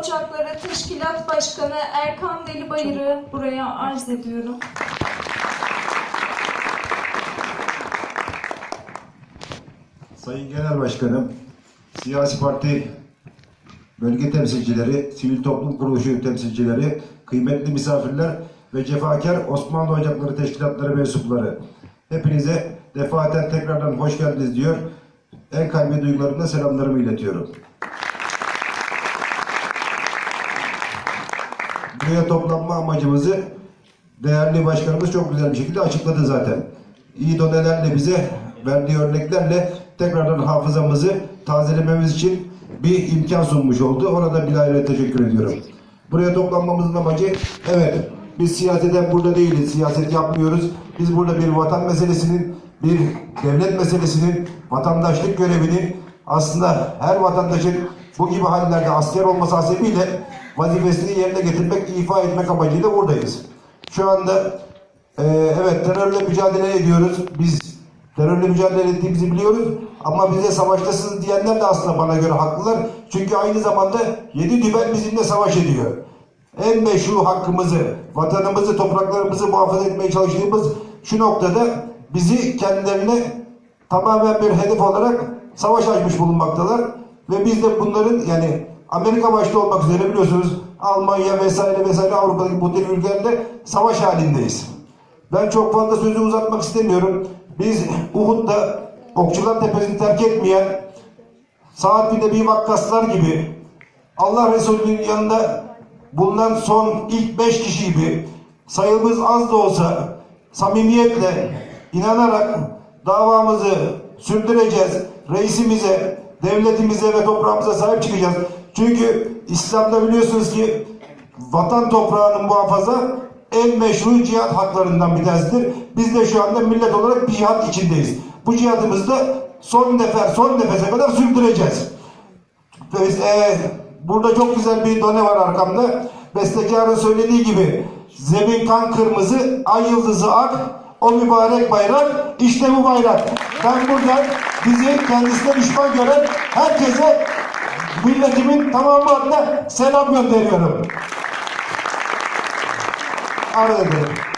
Ocakları Teşkilat Başkanı Erkan Delibayır'ı buraya arz ediyorum. Sayın Genel Başkanım, siyasi parti bölge temsilcileri, sivil toplum kuruluşu temsilcileri, kıymetli misafirler ve cefakar Osmanlı Ocakları Teşkilatları mensupları. Hepinize defaten tekrardan hoş geldiniz diyor. En kalbi duygularımla selamlarımı iletiyorum. Buraya toplanma amacımızı değerli başkanımız çok güzel bir şekilde açıkladı zaten. İyi donelerle bize verdiği örneklerle tekrardan hafızamızı tazelememiz için bir imkan sunmuş oldu. Ona da bilahare teşekkür ediyorum. Buraya toplanmamızın amacı evet biz siyaseten burada değiliz, siyaset yapmıyoruz. Biz burada bir vatan meselesinin, bir devlet meselesinin, vatandaşlık görevini aslında her vatandaşın bu gibi hallerde asker olması hasebiyle vazifesini yerine getirmek, ifa etmek amacıyla buradayız. Şu anda e, evet terörle mücadele ediyoruz. Biz terörle mücadele ettiğimizi biliyoruz ama bize savaştasınız diyenler de aslında bana göre haklılar. Çünkü aynı zamanda yedi dübel bizimle savaş ediyor. En meşru hakkımızı, vatanımızı, topraklarımızı muhafaza etmeye çalıştığımız şu noktada bizi kendilerine tamamen bir hedef olarak savaş açmış bulunmaktalar. Ve biz de bunların yani Amerika başta olmak üzere biliyorsunuz Almanya vesaire vesaire Avrupa'daki muhtelif ülkelerde savaş halindeyiz. Ben çok fazla sözü uzatmak istemiyorum. Biz Uhud'da Okçular Tepesi'ni terk etmeyen saat bir vakkaslar gibi Allah Resulü'nün yanında bulunan son ilk beş kişi gibi sayımız az da olsa samimiyetle inanarak davamızı sürdüreceğiz. Reisimize, devletimize ve toprağımıza sahip çıkacağız. Çünkü İslam'da biliyorsunuz ki vatan toprağının muhafaza en meşru cihat haklarından bir tanesidir. Biz de şu anda millet olarak bir cihat içindeyiz. Bu cihatımızı da son nefer, son nefese kadar sürdüreceğiz. Ve, e, burada çok güzel bir done var arkamda. Bestekarın söylediği gibi zemin kan kırmızı, ay yıldızı ak, o mübarek bayrak, işte bu bayrak. Ben buradan bizi kendisine düşman gören herkese milletimin tamamı adına selam gönderiyorum. Ederim.